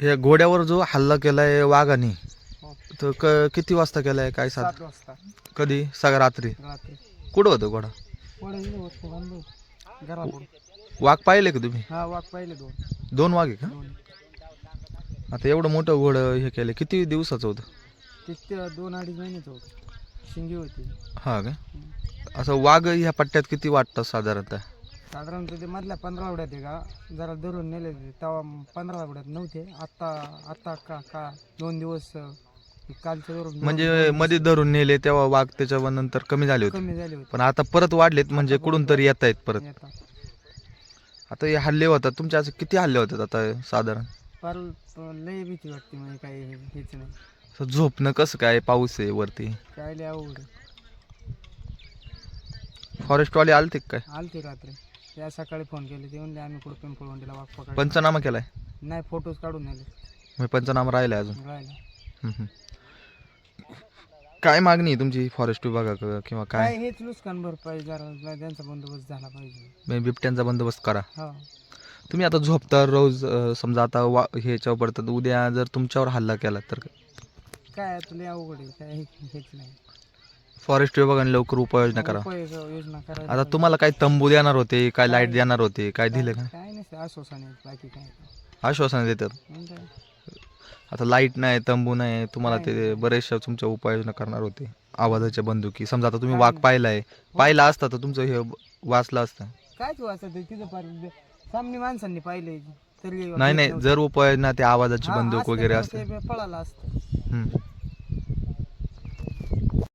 हे घोड्यावर जो हल्ला केलाय वाघाने. तर क किती वाजता केलाय काय सात? सात वाजता. कधी? सगळ्या रात्री? रात्री. कुठं होतं घोडा? घरापुढे. वाघ पाहिले का तुम्ही? हा वाघ पाहिले दोन. दोन वाघ आहे का? दोन. आता एवढं मोठं घोडं हे केलं किती दिवसाचं होतं? ते ते दोन अडीच महिन्याचं होतं. शिंगी होती. हा का? असं वाघ ह्या पट्ट्यात किती वाटतं साधारणतः? साधारणतः ते मधल्या पंधरा आवड्यात आहे का? जरा धरून नेले ते. तेव्हा पंधरा आवड्यात नव्हते. आत्ता आत्ता का का? दोन दिवस कालच्या धरून म्हणजे मध्ये धरून नेले तेव्हा वाघ त्याच्या नंतर कमी झाले होते. कमी झाले होते. पण आता परत वाढलेत म्हणजे कुठून तरी येत आहेत परत. येतात. आता हे हल्ले होतात. तुमच्या असं किती हल्ले होतात आता साधारण? फार लय भीती वाटते म्हणजे काही हेच नाही. असं झोपणं कसं काय? पाऊस आहे वरती. काय लय अवघड. फॉरेस्टवाले आलते का काय? आलते रात्री. त्या सकाळी फोन केले ते म्हणले आम्ही कुठं पिंपळवंडीला वाघ पकड पंचनामा केलाय? नाही फोटोज काढून नेले. म्हणजे पंचनामा राहिलाय अजून. राहिला. हम्म, हम्म. काय मागणी आहे तुमची फॉरेस्ट विभागाकडं किंवा काय? काय हेच नुकसान भरपाई जरा त्यांचा बंदोबस्त झाला पाहिजे. म्हणजे बिबट्यांचा बंदोबस्त करा. हा. तुम्ही आता झोपता रोज अं, समजा आता वा ह्याच्यावर पडतात उद्या जर तुमच्यावर हल्ला केला तर काय आता लय अवघड आहे काय हे- हेच नाही. फॉरेस्ट विभागाने लवकर उपाययोजना करा. उपाययोजना- योजना करायला आता तुम्हाला काय तंबू देणार होते काय लाइट देणार होते काय दिले का? काय नसते आश्वासन आहे बाकी काय आश्वासन देतात. मग काय? आता लाइट नाही तंबू नाही तुम्हाला ते? बरेचशा तुमच्या उपाययोजना करणार होते. आवाजाच्या बंदुकी. समजा आता तुम्ही वाघ नाही. पाहिलाय पाहिला असता तर तुमचं हे वाचलं असतं. काय तू असं ते तिथं पार सामने माणसांनी पाहिले तरी नाही नाही जर उपाययोजना ते आवाजाची हा, बंदूक असतं वगैरे असते. ते पळाला असतं. हम्म.